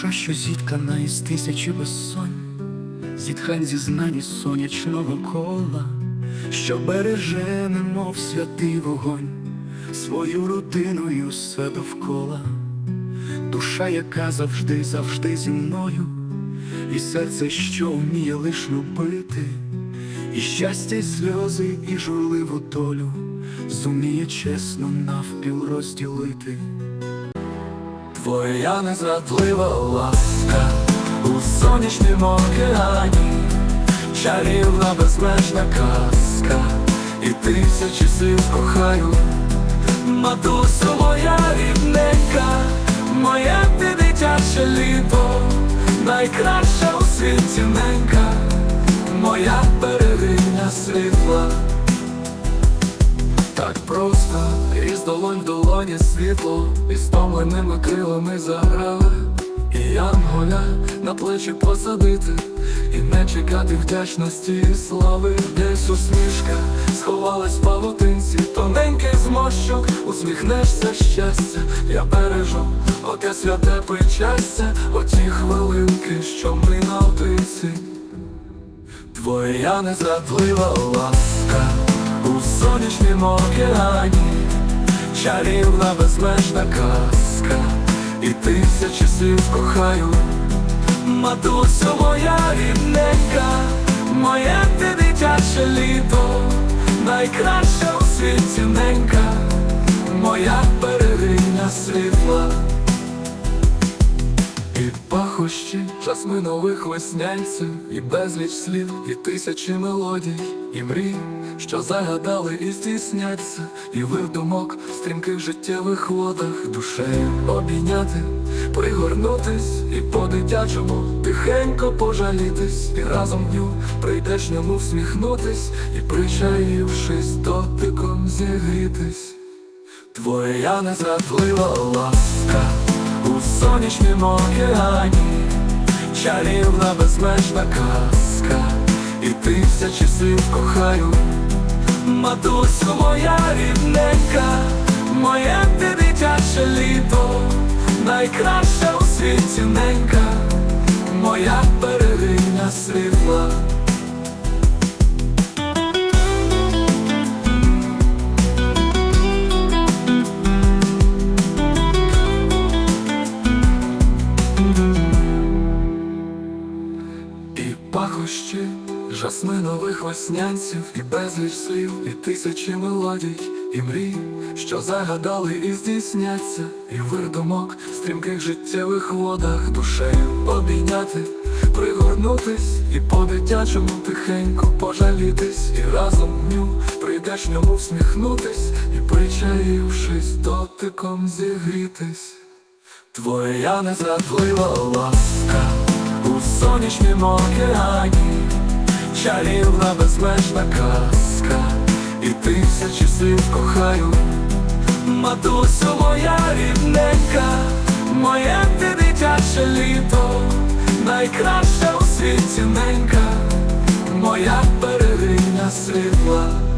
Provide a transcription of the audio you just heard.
Рука, що зіткана із тисячі безсонь, зітхань зізнань із сонячного кола, що береже, немов святий вогонь, свою родину і усе довкола, душа, яка завжди, завжди зі мною, і серце, що вміє лиш любити, і щастя, і сльози, і журливу долю, зуміє чесно навпіл розділити. Твоя незрадлива ласка у сонячнім океані, чарівна безмежна казка, і тисячі слів кохаю, матусю моя рідненька, моє ти дитяче літо, найкраща у світі ненька, моя берегиня світла. Так просто, із долонь в долоні світло, і стомленими крилами заграли, і янголя на плечі посадити, і не чекати вдячності і слави, десь усмішка сховалась в павутинці, тоненький змощок, усміхнешся щастя, я бережу, оте святе причастя, оті хвилинки, що ми наодинці. Твоя незрадлива ласка у сонячнім океані, чарівна безмежна казка, і тисячі слів кохаю, матусю моя рідненька, моє ти дитяче літо, найкраща у світі ненька, моя берегиня світла. І пахощі жасминових веснянців, і безліч слів, і тисячі мелодій, і мрій, що загадали і здійсняться, і вир думок в стрімких життєвих водах душею обійняти, пригорнутись і по-дитячому тихенько пожалітись, і разом дню прийдешньому всміхнутись, і причаївшись дотиком зігрітись. Твоя незрадлива ласка у сонячнім океані, чарівна безмежна казка, і тисячі слів кохаю, матусю моя рідненька, моє ти дитяче літо, найкраща у світі ненька, моя берегиня світла. Жасминових веснянців, і безліч слів, і тисячі мелодій, і мрій, що загадали і здійсняться, і вир думок в стрімких життєвих водах душею обійняти, пригорнутись і по-дитячому тихенько пожалітись, і разом дню прийдешньому всміхнутись, і причаївшись дотиком зігрітись. Твоя незрадлива ласка у сонячнім океані, чарівна безмежна казка, і тисячі слів кохаю, матусю моя рідненька, моє ти дитяче літо, найкраща у світі ненька, моя берегиня світла.